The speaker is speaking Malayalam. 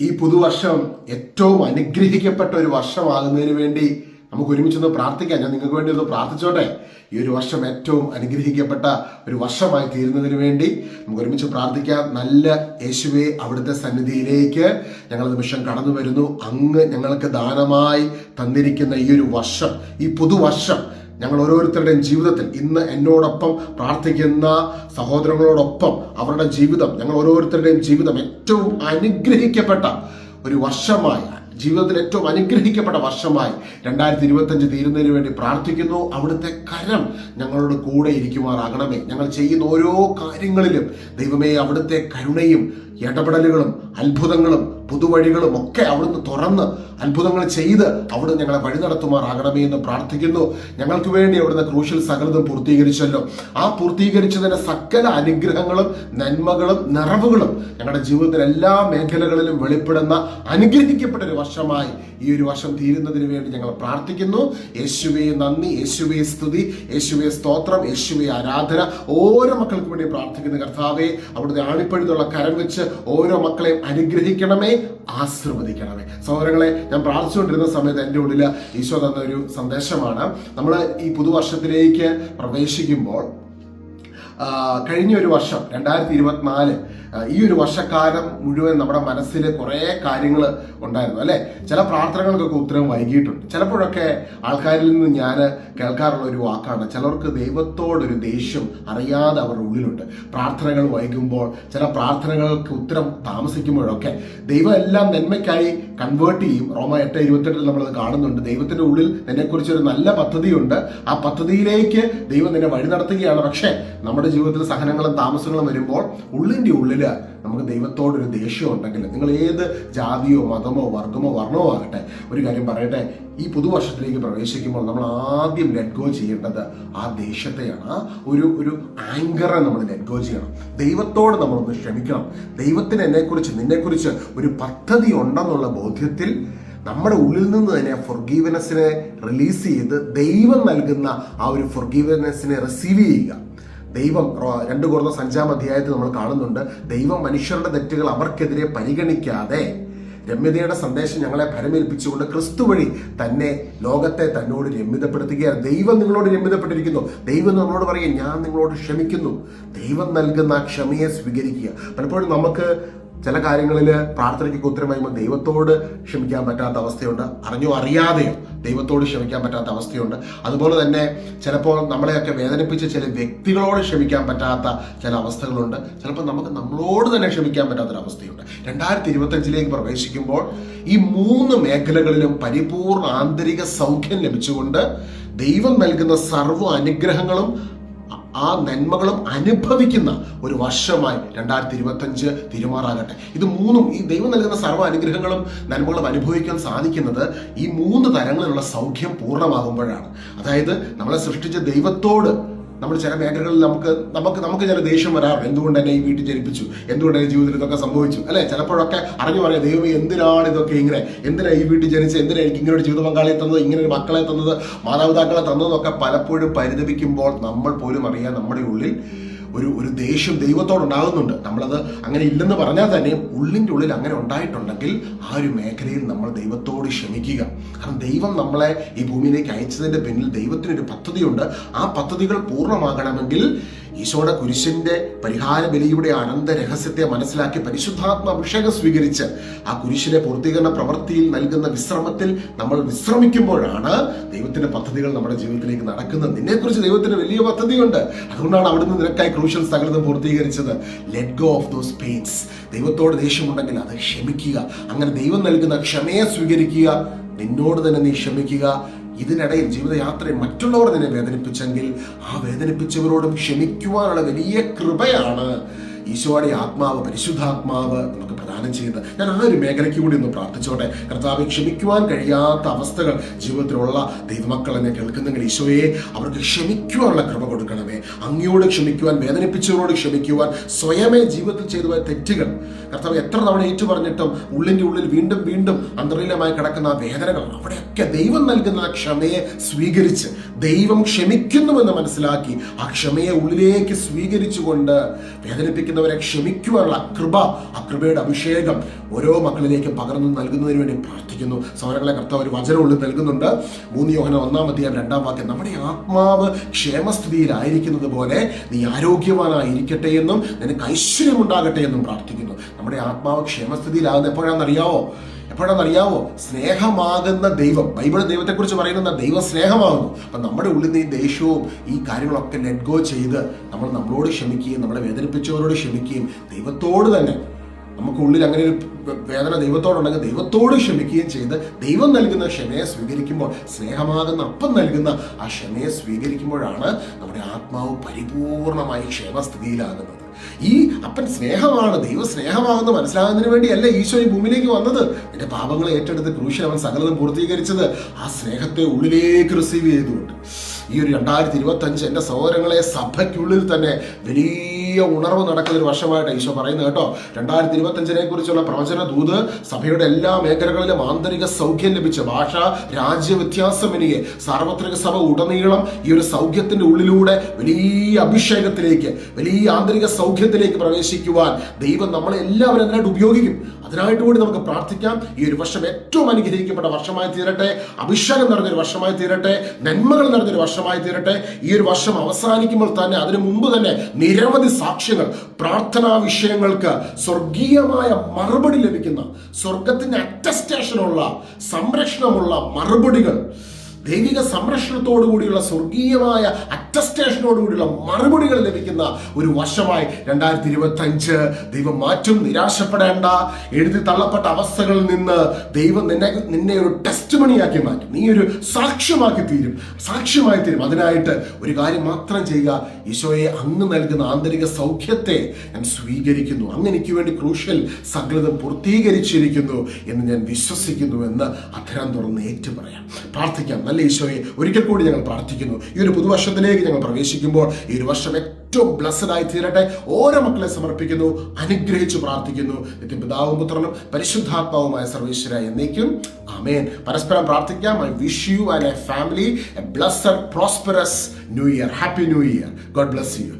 ഈ പുതുവർഷം ഏറ്റവും അനുഗ്രഹിക്കപ്പെട്ട ഒരു വർഷമാകുന്നതിന് വേണ്ടി നമുക്ക് ഒരുമിച്ചൊന്ന് പ്രാർത്ഥിക്കാം. ഞാൻ നിങ്ങൾക്ക് വേണ്ടി ഒന്ന് പ്രാർത്ഥിച്ചോട്ടെ. ഈ ഒരു വർഷം ഏറ്റവും അനുഗ്രഹിക്കപ്പെട്ട ഒരു വർഷമായി തീരുന്നതിന് വേണ്ടി നമുക്ക് ഒരുമിച്ച് പ്രാർത്ഥിക്കാം. നല്ല യേശുവെ അവിടുത്തെ സന്നിധിയിലേക്ക് ഞങ്ങൾ നിമിഷം കടന്നു വരുന്നു. അങ്ങ് ഞങ്ങൾക്ക് ദാനമായി തന്നിരിക്കുന്ന ഈ ഒരു വർഷം ഈ പുതുവർഷം ഞങ്ങൾ ഓരോരുത്തരുടെയും ജീവിതത്തിൽ ഇന്ന് എന്നോടൊപ്പം പ്രാർത്ഥിക്കുന്ന സഹോദരങ്ങളോടൊപ്പം അവരുടെ ജീവിതം ഞങ്ങൾ ഓരോരുത്തരുടെയും ജീവിതം ഏറ്റവും അനുഗ്രഹിക്കപ്പെട്ട ഒരു വർഷമായി ജീവിതത്തിൽ ഏറ്റവും അനുഗ്രഹിക്കപ്പെട്ട വർഷമായി രണ്ടായിരത്തി ഇരുപത്തഞ്ച് തീരുന്നതിന് വേണ്ടി പ്രാർത്ഥിക്കുന്നു. അവിടുത്തെ കരം ഞങ്ങളോട് കൂടെ ഇരിക്കുമാറാകണമേ. ഞങ്ങൾ ചെയ്യുന്ന ഓരോ കാര്യങ്ങളിലും ദൈവമേ അവിടുത്തെ കരുണയും ഇടപെടലുകളും അത്ഭുതങ്ങളും പുതുവഴികളും ഒക്കെ അവിടുന്ന് തുറന്ന് അത്ഭുതങ്ങൾ ചെയ്ത് അവിടുന്ന് ഞങ്ങളെ വഴി നടത്തുമാറാകണമേ എന്ന് പ്രാർത്ഥിക്കുന്നു. ഞങ്ങൾക്ക് വേണ്ടി അവിടുന്ന് ക്രൂഷ്യൽ സകലതും പൂർത്തീകരിച്ചല്ലോ. ആ പൂർത്തീകരിച്ചതിന്റെ സകല അനുഗ്രഹങ്ങളും നന്മകളും നിറവുകളും ഞങ്ങളുടെ ജീവിതത്തിലെ എല്ലാ മേഖലകളിലും വെളിപ്പെടുന്ന അനുഗ്രഹിക്കപ്പെട്ട ഒരു വർഷമായി ഈ ഒരു വർഷം തീരുന്നതിന് വേണ്ടി ഞങ്ങൾ പ്രാർത്ഥിക്കുന്നു. യേശുവെ നന്ദി. യേശുവെ സ്തുതി. യേശുവെ സ്തോത്രം. യേശുവെ ആരാധന. ഓരോ മക്കൾക്കും വേണ്ടി പ്രാർത്ഥിക്കുന്ന കർത്താവെ അവിടുത്തെ ആണിപ്പഴുതുള്ള കരം വെച്ച് ഓരോ മക്കളെയും അനുഗ്രഹിക്കണമേ ആശീർവദിക്കണമേ. സഹോദരങ്ങളെ ഞാൻ പ്രാർത്ഥിച്ചുകൊണ്ടിരുന്ന സമയത്ത് എന്റെ ഉള്ളിൽ ഈശോ തന്ന ഒരു സന്ദേശമാണ്. നമ്മൾ ഈ പുതുവർഷത്തിലേക്ക് പ്രവേശിക്കുമ്പോൾ കഴിഞ്ഞ ഒരു വർഷം രണ്ടായിരത്തി ഇരുപത്തിനാല് ഈ ഒരു വർഷക്കാലം മുഴുവൻ നമ്മുടെ മനസ്സിൽ കുറേ കാര്യങ്ങൾ ഉണ്ടായിരുന്നു അല്ലേ? ചില പ്രാർത്ഥനകൾക്കൊക്കെ ഉത്തരം വൈകിയിട്ടുണ്ട്. ചിലപ്പോഴൊക്കെ ആൾക്കാരിൽ നിന്ന് ഞാൻ കേൾക്കാറുള്ള ഒരു വാക്കാണ് ചിലർക്ക് ദൈവത്തോടൊരു ദേഷ്യം അറിയാതെ അവരുടെ ഉള്ളിലുണ്ട്. പ്രാർത്ഥനകൾ വൈകുമ്പോൾ ചില പ്രാർത്ഥനകൾക്ക് ഉത്തരം താമസിക്കുമ്പോഴൊക്കെ ദൈവം എല്ലാം നന്മയ്ക്കായി കൺവേർട്ട് ചെയ്യും. റോമ എട്ട് ഇരുപത്തെട്ടിൽ നമ്മളത് കാണുന്നുണ്ട്. ദൈവത്തിന്റെ ഉള്ളിൽ നിന്നെക്കുറിച്ച് ഒരു നല്ല പദ്ധതിയുണ്ട്. ആ പദ്ധതിയിലേക്ക് ദൈവം നിന്നെ വഴി നടത്തുകയാണ്. പക്ഷേ നമ്മുടെ ജീവിതത്തിൽ സഹനങ്ങളും താമസങ്ങളും വരുമ്പോൾ ഉള്ളിന്റെ ഉള്ളിൽ നമുക്ക് ദൈവത്തോടൊരു ദേഷ്യം ഉണ്ടെങ്കിൽ നിങ്ങൾ ഏത് ജാതിയോ മതമോ വർഗമോ വർണമോ ആകട്ടെ ഒരു കാര്യം പറയട്ടെ ഈ പുതുവർഷത്തിലേക്ക് പ്രവേശിക്കുമ്പോൾ നമ്മൾ ആദ്യം ലെറ്റ് ഗോ ചെയ്യേണ്ടത് ആ ദേഷ്യത്തെയാണ്. ഒരു ഒരു ആങ്കറെ നമ്മൾ ലെറ്റ് ഗോ ചെയ്യണം. ദൈവത്തോട് നമ്മളൊന്ന് ക്ഷമിക്കണം. ദൈവത്തിന് എന്നെക്കുറിച്ച് നിന്നെക്കുറിച്ച് ഒരു പദ്ധതി ഉണ്ടെന്നുള്ള ബോധ്യത്തിൽ നമ്മുടെ ഉള്ളിൽ നിന്ന് തന്നെ ഫൊർഗീവനസിനെ റിലീസ് ചെയ്ത് ദൈവം നൽകുന്ന ആ ഒരു ഫൊർഗീവനസിനെ റിസീവ് ചെയ്യുക. ദൈവം രണ്ട് കുറഞ്ഞ അഞ്ചാം അധ്യായത്തിൽ നമ്മൾ കാണുന്നുണ്ട്. ദൈവം മനുഷ്യരുടെ തെറ്റുകൾ അവർക്കെതിരെ പരിഗണിക്കാതെ രമ്യതയുടെ സന്ദേശം ഞങ്ങളെ ഭരമേൽപ്പിച്ചുകൊണ്ട് ക്രിസ്തു വഴി തന്നെ ലോകത്തെ തന്നോട് രമ്യതപ്പെടുത്തുകയാണ്. ദൈവം നിങ്ങളോട് രമ്യതപ്പെട്ടിരിക്കുന്നു. ദൈവം നമ്മളോട് പറയും ഞാൻ നിങ്ങളോട് ക്ഷമിക്കുന്നു. ദൈവം നൽകുന്ന ക്ഷമയെ സ്വീകരിക്കുക. പലപ്പോഴും നമുക്ക് ചില കാര്യങ്ങളിൽ പ്രാർത്ഥനയ്ക്ക് ഉത്തരം വരുമ്പോൾ ദൈവത്തോട് ക്ഷമിക്കാൻ പറ്റാത്ത അവസ്ഥയുണ്ട്. അറിഞ്ഞോ അറിയാതെയോ ദൈവത്തോട് ക്ഷമിക്കാൻ പറ്റാത്ത അവസ്ഥയുണ്ട്. അതുപോലെ തന്നെ ചിലപ്പോൾ നമ്മളെയൊക്കെ വേദനിപ്പിച്ച ചില വ്യക്തികളോട് ക്ഷമിക്കാൻ പറ്റാത്ത ചില അവസ്ഥകളുണ്ട്. ചിലപ്പോൾ നമുക്ക് നമ്മളോട് തന്നെ ക്ഷമിക്കാൻ പറ്റാത്തൊരവസ്ഥയുണ്ട് രണ്ടായിരത്തി ഇരുപത്തഞ്ചിലേക്ക് പ്രവേശിക്കുമ്പോൾ ഈ മൂന്ന് മേഖലകളിലും പരിപൂർണ ആന്തരിക സൗഖ്യം ലഭിച്ചുകൊണ്ട് ദൈവം നൽകുന്ന സർവ അനുഗ്രഹങ്ങളും ആ നന്മകളും അനുഭവിക്കുന്ന ഒരു വർഷമായി രണ്ടായിരത്തി ഇരുപത്തഞ്ച് തിരുമാറാകട്ടെ. ഇത് മൂന്നും ഈ ദൈവം നൽകുന്ന സർവ അനുഗ്രഹങ്ങളും നന്മകളും അനുഭവിക്കാൻ സാധിക്കുന്നത് ഈ മൂന്ന് തരങ്ങളിലുള്ള സൗഖ്യം പൂർണമാകുമ്പോഴാണ്. അതായത് നമ്മളെ സൃഷ്ടിച്ച ദൈവത്തോട് നമ്മൾ ചില മേഖലകളിൽ നമുക്ക് നമുക്ക് നമുക്ക് ചില ദേഷ്യം വരാറുണ്ട്. എന്തുകൊണ്ട് എന്നെ ഈ വീട്ടിൽ ജനിപ്പിച്ചു? എന്തുകൊണ്ട് തന്നെ ജീവിതത്തിൽ ഇതൊക്കെ സംഭവിച്ചു? അല്ലെ? ചിലപ്പോഴൊക്കെ അറിഞ്ഞു പറയാം ദൈവമേ എന്തിനാണ് ഇതൊക്കെ ഇങ്ങനെ? എന്തിനാ ഈ വീട്ടിൽ ജനിച്ച് എന്തിനാ എനിക്ക് ഇങ്ങനെ ഒരു ജീവിത പങ്കാളിയെ തന്നത് ഇങ്ങനെ ഒരു മക്കളെ തന്നത് മാതാപിതാക്കളെ തന്നതൊക്കെ പലപ്പോഴും പരിതപിക്കുമ്പോൾ നമ്മൾ പോലും അറിയാം നമ്മുടെ ഉള്ളിൽ ഒരു ഒരു ദേഷ്യം ദൈവത്തോടുണ്ടാകുന്നുണ്ട്. നമ്മളത് അങ്ങനെ ഇല്ലെന്ന് പറഞ്ഞാൽ തന്നെ ഉള്ളിന്റെ ഉള്ളിൽ അങ്ങനെ ഉണ്ടായിട്ടുണ്ടെങ്കിൽ ആ ഒരു മേഖലയിൽ നമ്മൾ ദൈവത്തോട് ക്ഷമിക്കുക. കാരണം ദൈവം നമ്മളെ ഈ ഭൂമിയിലേക്ക് അയച്ചതിന്റെ പിന്നിൽ ദൈവത്തിനൊരു പദ്ധതിയുണ്ട്. ആ പദ്ധതികൾ പൂർണമാകണമെങ്കിൽ ഈശോയുടെ കുരിശിന്റെ പരിഹാര ബലിയുടെ അനന്ത രഹസ്യത്തെ മനസ്സിലാക്കി പരിശുദ്ധാത്മ അഭിഷേകം സ്വീകരിച്ച് ആ കുരിശിലെ പൂർത്തീകരണ പ്രവൃത്തിയിൽ നൽകുന്ന വിശ്രമത്തിൽ നമ്മൾ വിശ്രമിക്കുമ്പോഴാണ് ദൈവത്തിന്റെ പദ്ധതികൾ നമ്മുടെ ജീവിതത്തിലേക്ക് നടക്കുന്നത്. നിന്നെക്കുറിച്ച് ദൈവത്തിന് വലിയ പദ്ധതിയുണ്ട്. അതുകൊണ്ടാണ് അവിടുന്ന് നിനക്കായി ക്രൂഷ്യൽ സകലതും പൂർത്തീകരിച്ചത്. Let go of those pains ദൈവത്തോട് ദേഷ്യമുണ്ടെങ്കിൽ അത് ക്ഷമിക്കുക. അങ്ങനെ ദൈവം നൽകുന്ന ക്ഷമയെ സ്വീകരിക്കുക. നിന്നോട് തന്നെ നീ ക്ഷമിക്കുക. ഇതിനിടയിൽ ജീവിതയാത്രയെ മറ്റുള്ളവർ നിന്നെ വേദനിപ്പിച്ചെങ്കിൽ ആ വേദനിപ്പിച്ചവരോടും ക്ഷമിക്കുവാനുള്ള വലിയ കൃപയാണ് ഈശോയുടെ ആത്മാവ് പരിശുദ്ധാത്മാവ് നമുക്ക് പ്രദാനം ചെയ്യുന്നത്. ഞാൻ ആ ഒരു മേഖലയ്ക്ക് കൂടി ഒന്ന് പ്രാർത്ഥിച്ചോട്ടെ. കർത്താവ് ക്ഷമിക്കുവാൻ കഴിയാത്ത അവസ്ഥകൾ ജീവിതത്തിലുള്ള ദൈവമക്കൾ എന്നെ കേൾക്കുന്നെങ്കിൽ ഈശോയെ അവർക്ക് ക്ഷമിക്കുവാനുള്ള കൃപ കൊടുക്കണമേ അങ്ങയോട് ക്ഷമിക്കുവാൻ വേദനിപ്പിച്ചവരോട് ക്ഷമിക്കുവാൻ സ്വയമേ ജീവിതത്തിൽ ചെയ്തു പോയ തെറ്റുകൾ. കർത്താവ് എത്ര തവണ ഏറ്റു പറഞ്ഞിട്ടും ഉള്ളിന്റെ ഉള്ളിൽ വീണ്ടും വീണ്ടും അന്തരീലമായി കിടക്കുന്ന ആ വേദനകൾ അവിടെയൊക്കെ ദൈവം നൽകുന്ന ആ ക്ഷമയെ സ്വീകരിച്ച് ദൈവം ക്ഷമിക്കുന്നുവെന്ന് മനസ്സിലാക്കി ആ ക്ഷമയെ ഉള്ളിലേക്ക് സ്വീകരിച്ചുകൊണ്ട് വേദനിപ്പിക്കുന്നവരെ ക്ഷമിക്കുവാനുള്ള കൃപ ആ കൃപയുടെ അഭിഷേകം ഓരോ മക്കളിലേക്കും പകർന്നു നൽകുന്നതിന് വേണ്ടി പ്രാർത്ഥിക്കുന്നു. സൗരങ്ങളെ കർത്താവ് ഒരു വചനം ഉള്ളിൽ നൽകുന്നുണ്ട്. മൂന്ന് യോഹന ഒന്നാം രണ്ടാം വാക്യം. നമ്മുടെ ആത്മാവ് ക്ഷേമസ്ഥിതിയിലായിരിക്കുന്നത് പോലെ നീ ആരോഗ്യവാനായിരിക്കട്ടെ എന്നും നിനക്ക് ഐശ്വര്യം ഉണ്ടാകട്ടെ എന്നും പ്രാർത്ഥിക്കുന്നു. നമ്മുടെ ആത്മാവ് ക്ഷേമസ്ഥിതിയിലാകുന്ന എപ്പോഴാണെന്നറിയാവോ? എപ്പോഴാണെന്നറിയാവോ? സ്നേഹമാകുന്ന ദൈവം ബൈബിൾ ദൈവത്തെക്കുറിച്ച് പറയുന്ന ദൈവം സ്നേഹമാകുന്നു. അപ്പം നമ്മുടെ ഉള്ളിൽ നിന്ന് ഈ ദേഷ്യവും ഈ കാര്യങ്ങളൊക്കെ ലെറ്റ് ഗോ ചെയ്ത് നമ്മൾ നമ്മളോട് ക്ഷമിക്കുകയും നമ്മളെ വേദനിപ്പിച്ചവരോട് ക്ഷമിക്കുകയും ദൈവത്തോട് തന്നെ നമുക്ക് ഉള്ളിൽ അങ്ങനെ ഒരു വേദന ദൈവത്തോടുണ്ടെങ്കിൽ ദൈവത്തോട് ക്ഷമിക്കുകയും ചെയ്ത് ദൈവം നൽകുന്ന ക്ഷമയെ സ്വീകരിക്കുമ്പോൾ സ്നേഹമാകുന്ന അപ്പം നൽകുന്ന ആ ക്ഷമയെ സ്വീകരിക്കുമ്പോഴാണ് നമ്മുടെ ആത്മാവ് പരിപൂർണമായി ക്ഷേമസ്ഥിതിയിലാകുന്നത്. ഈ അപ്പൻ സ്നേഹമാണ് ദൈവ സ്നേഹമാണെന്ന് മനസ്സിലാകുന്നതിന് വേണ്ടിയല്ല ഈശോ ഈ ഭൂമിയിലേക്ക് വന്നത്. എന്റെ പാപങ്ങളെ ഏറ്റെടുത്ത് ക്രൂശിൽ അവൻ സകലതും പൂർത്തീകരിച്ചത് ആ സ്നേഹത്തെ ഉള്ളിലേക്ക് റിസീവ് ചെയ്തുകൊണ്ട്. ഈ ഒരു രണ്ടായിരത്തി ഇരുപത്തഞ്ച് എന്റെ സഹോദരങ്ങളെ സഭയ്ക്കുള്ളിൽ തന്നെ വലിയ ഉണർവ് നടക്കുന്ന ഒരു വർഷമായിട്ട് ഈശോ പറയുന്നത് കേട്ടോ. രണ്ടായിരത്തി ഇരുപത്തഞ്ചിനെ കുറിച്ചുള്ള പ്രവചന ദൂത് സഭയുടെ എല്ലാ മേഖലകളിലും ആന്തരിക സൗഖ്യം ലഭിച്ച ഭാഷ രാജ്യ വ്യത്യാസമെനിയെ സാർവത്രിക സഭ ഉടനീളം ഈ ഒരു സൗഖ്യത്തിന്റെ ഉള്ളിലൂടെ വലിയ അഭിഷേകത്തിലേക്ക് വലിയ ആന്തരിക സൗഖ്യത്തിലേക്ക് പ്രവേശിക്കുവാൻ ദൈവം നമ്മളെ എല്ലാവരും അതിനായിട്ട് ഉപയോഗിക്കും. അതിനായിട്ട് കൂടി നമുക്ക് പ്രാർത്ഥിക്കാം. ഈ ഒരു വർഷം ഏറ്റവും അനുഗ്രഹിക്കപ്പെട്ട വർഷമായി തീരട്ടെ. അഭിഷേകം നിറഞ്ഞൊരു വർഷമായി തീരട്ടെ. നന്മകൾ നിറഞ്ഞൊരു വർഷമായി തീരട്ടെ. ഈ ഒരു വർഷം അവസാനിക്കുമ്പോൾ തന്നെ അതിനു മുമ്പ് തന്നെ നിരവധി സാക്ഷ്യങ്ങൾ പ്രാർത്ഥനാ വിഷയങ്ങൾക്ക് സ്വർഗീയമായ മറുപടി ലഭിക്കുന്ന സ്വർഗത്തിന്റെ അറ്റസ്റ്റേഷനുള്ള സംരക്ഷണമുള്ള മറുപടികൾ ദൈവിക സംരക്ഷണത്തോടു കൂടിയുള്ള സ്വർഗീയമായ അറ്റസ്റ്റേഷനോടുകൂടിയുള്ള മറുപടികൾ ലഭിക്കുന്ന ഒരു വർഷമായി രണ്ടായിരത്തി ഇരുപത്തി അഞ്ച് ദൈവം മാറ്റും നിരാശപ്പെടേണ്ട. എഴുതി തള്ളപ്പെട്ട അവസ്ഥകളിൽ നിന്ന് ദൈവം നിന്നെ നിന്നെ ഒരു ടെസ്റ്റ് മണിയാക്കി മാറ്റും. നീ ഒരു സാക്ഷ്യമാക്കി തീരും. സാക്ഷ്യമായി തീരും. അതിനായിട്ട് ഒരു കാര്യം മാത്രം ചെയ്യുക. ഈശോയെ അങ്ങ് നൽകുന്ന ആന്തരിക സൗഖ്യത്തെ ഞാൻ സ്വീകരിക്കുന്നു. അങ്ങ് എനിക്ക് വേണ്ടി ക്രൂഷ്യൽ സകലതും പൂർത്തീകരിച്ചിരിക്കുന്നു എന്ന് ഞാൻ വിശ്വസിക്കുന്നു എന്ന് അധരം തുറന്ന് ഏറ്റു പറയാം പ്രാർത്ഥിക്കാം. നല്ല ഈശോയെ? ഒരിക്കൽ കൂടി ഞങ്ങൾ പ്രാർത്ഥിക്കുന്നു. ഈ ഒരു പുതുവർഷത്തിലേക്ക് ഞങ്ങൾ പ്രവേശിക്കുമ്പോൾ ഈ ഒരു വർഷം ഏറ്റവും ബ്ലസ്ഡ് ആയി തീരട്ടെ. ഓരോ മക്കളെ സമർപ്പിക്കുന്നു അനുഗ്രഹിച്ചു പ്രാർത്ഥിക്കുന്നു. നിത്യം പിതാവും പുത്രനും പരിശുദ്ധാത്മാവുമായ സർവേശ്വര എന്നേക്കും. അമേൻ പരസ്പരം പ്രാർത്ഥിക്കാം. I wish you and a family a blessed prosperous new year happy new year God bless you